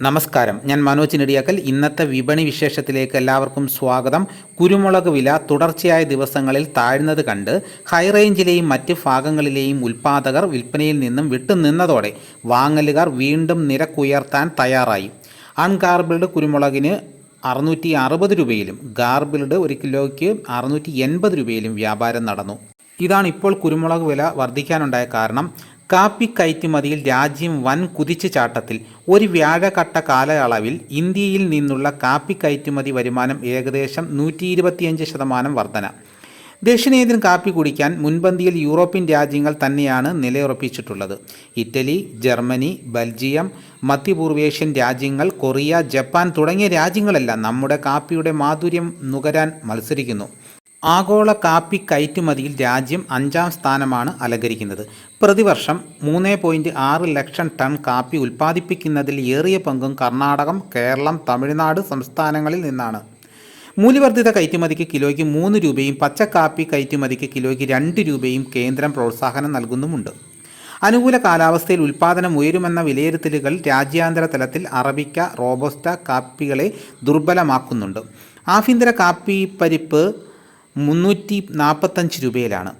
നമസ്കാരം. ഞാൻ മനോജ് നെടിയാക്കൽ ഇന്നത്തെ വിപണി വിശേഷത്തിലേക്ക് എല്ലാവർക്കും സ്വാഗതം. കുരുമുളക് വില തുടർച്ചയായ ദിവസങ്ങളിൽ താഴ്ന്നത് കണ്ട് ഹൈറേഞ്ചിലെയും മറ്റ് ഭാഗങ്ങളിലെയും ഉൽപ്പാദകർ വിൽപ്പനയിൽ നിന്നും വിട്ടുനിന്നതോടെ വാങ്ങലുകാർ വീണ്ടും നിരക്കുയർത്താൻ തയ്യാറായി. അൺഗാർബിൾഡ് കുരുമുളകിന് അറുന്നൂറ്റി അറുപത് രൂപയിലും ഗാർബിൾഡ് ഒരു കിലോയ്ക്ക് അറുന്നൂറ്റി എൺപത് രൂപയിലും വ്യാപാരം നടന്നു. ഇതാണ് ഇപ്പോൾ കുരുമുളക് വില വർദ്ധിക്കാനുണ്ടായ കാരണം. കാപ്പി കയറ്റുമതിയിൽ രാജ്യം വൻ കുതിച്ചു ചാട്ടത്തിൽ ഒരു വ്യാഴക്കട്ട കാലയളവിൽ ഇന്ത്യയിൽ നിന്നുള്ള കാപ്പി കയറ്റുമതി വരുമാനം ഏകദേശം നൂറ്റി ഇരുപത്തിയഞ്ച് ശതമാനം വർധന. ദക്ഷിണേന്ത്യൻ കാപ്പി കുടിക്കാൻ മുൻപന്തിയിൽ യൂറോപ്യൻ രാജ്യങ്ങൾ തന്നെയാണ് നിലയുറപ്പിച്ചിട്ടുള്ളത്. ഇറ്റലി ജർമ്മനി ബെൽജിയം മധ്യപൂർവേഷ്യൻ രാജ്യങ്ങൾ കൊറിയ ജപ്പാൻ തുടങ്ങിയ രാജ്യങ്ങളെല്ലാം നമ്മുടെ കാപ്പിയുടെ മാധുര്യം നുകരാൻ മത്സരിക്കുന്നു. ആഗോള കാപ്പി കയറ്റുമതിയിൽ രാജ്യം അഞ്ചാം സ്ഥാനമാണ് അലങ്കരിക്കുന്നത്. പ്രതിവർഷം മൂന്ന് പോയിന്റ് ആറ് ലക്ഷം ടൺ കാപ്പി ഉൽപ്പാദിപ്പിക്കുന്നതിൽ ഏറിയ പങ്കും കർണാടകം കേരളം തമിഴ്നാട് സംസ്ഥാനങ്ങളിൽ നിന്നാണ്. മൂല്യവർദ്ധിത കയറ്റുമതിക്ക് കിലോയ്ക്ക് മൂന്ന് രൂപയും പച്ചക്കാപ്പി കയറ്റുമതിക്ക് കിലോയ്ക്ക് രണ്ട് രൂപയും കേന്ദ്രം പ്രോത്സാഹനം നൽകുന്നുമുണ്ട്. അനുകൂല കാലാവസ്ഥയിൽ ഉൽപ്പാദനം ഉയരുമെന്ന വിലയിരുത്തലുകൾ രാജ്യാന്തര തലത്തിൽ അറബിക്ക റോബോസ്റ്റ കാപ്പികളെ ദുർബലമാക്കുന്നുണ്ട്. ആഭ്യന്തര കാപ്പി പരിപ്പ് മുന്നൂറ്റി നാൽപ്പത്തഞ്ച് രൂപയിലാണ്.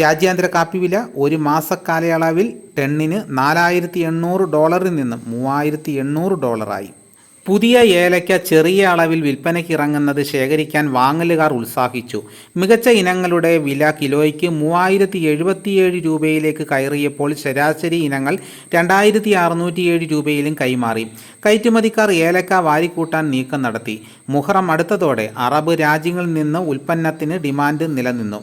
രാജ്യാന്തര കാപ്പി വില ഒരു മാസക്കാലയളവിൽ ടെണ്ണിന് നാലായിരത്തി എണ്ണൂറ് ഡോളറിൽ നിന്നും മൂവായിരത്തി എണ്ണൂറ് ഡോളറായി. പുതിയ ഏലയ്ക്ക ചെറിയ അളവിൽ വിൽപ്പനയ്ക്ക് ഇറങ്ങുന്നത് ശേഖരിക്കാൻ വാങ്ങലുകാർ ഉത്സാഹിച്ചു. മികച്ച ഇനങ്ങളുടെ വില കിലോയ്ക്ക് മൂവായിരത്തി എഴുപത്തിയേഴ് രൂപയിലേക്ക് കയറിയപ്പോൾ ശരാശരി ഇനങ്ങൾ രണ്ടായിരത്തി അറുന്നൂറ്റിയേഴ് രൂപയിലും കൈമാറി. കയറ്റുമതിക്കാർ ഏലക്ക വാരിക്കൂട്ടാൻ നീക്കം നടത്തി. മുഹറം അടുത്തതോടെ അറബ് രാജ്യങ്ങളിൽ നിന്ന് ഉൽപ്പന്നത്തിന് ഡിമാൻഡ് നിലനിന്നു.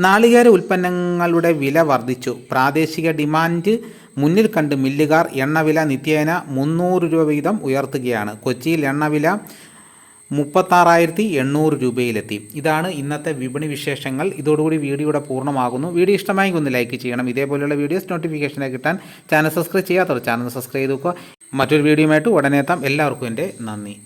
നാളികേര ഉൽപ്പന്നങ്ങളുടെ വില വർദ്ധിച്ചു. പ്രാദേശിക ഡിമാൻഡ് മുന്നിൽ കണ്ട് മില്ലുകാർ എണ്ണവില നിത്യേന മുന്നൂറ് രൂപ വീതം ഉയർത്തുകയാണ്. കൊച്ചിയിൽ എണ്ണവില മുപ്പത്താറായിരത്തി എണ്ണൂറ് രൂപയിലെത്തി. ഇതാണ് ഇന്നത്തെ വിപണി വിശേഷങ്ങൾ. ഇതോടുകൂടി വീഡിയോയുടെ പൂർണമാകുന്നു. വീഡിയോ ഇഷ്ടമായെങ്കിൽ ഒന്ന് ലൈക്ക് ചെയ്യണം. ഇതേപോലെയുള്ള വീഡിയോസ് നോട്ടിഫിക്കേഷനായി കിട്ടാൻ ചാനൽ സബ്സ്ക്രൈബ് ചെയ്യാത്തവർ ചാനൽ സബ്സ്ക്രൈബ് ചെയ്തു മറ്റൊരു വീഡിയോയുമായിട്ട് ഉടനെ എത്താം. എല്ലാവർക്കും എന്റെ നന്ദി.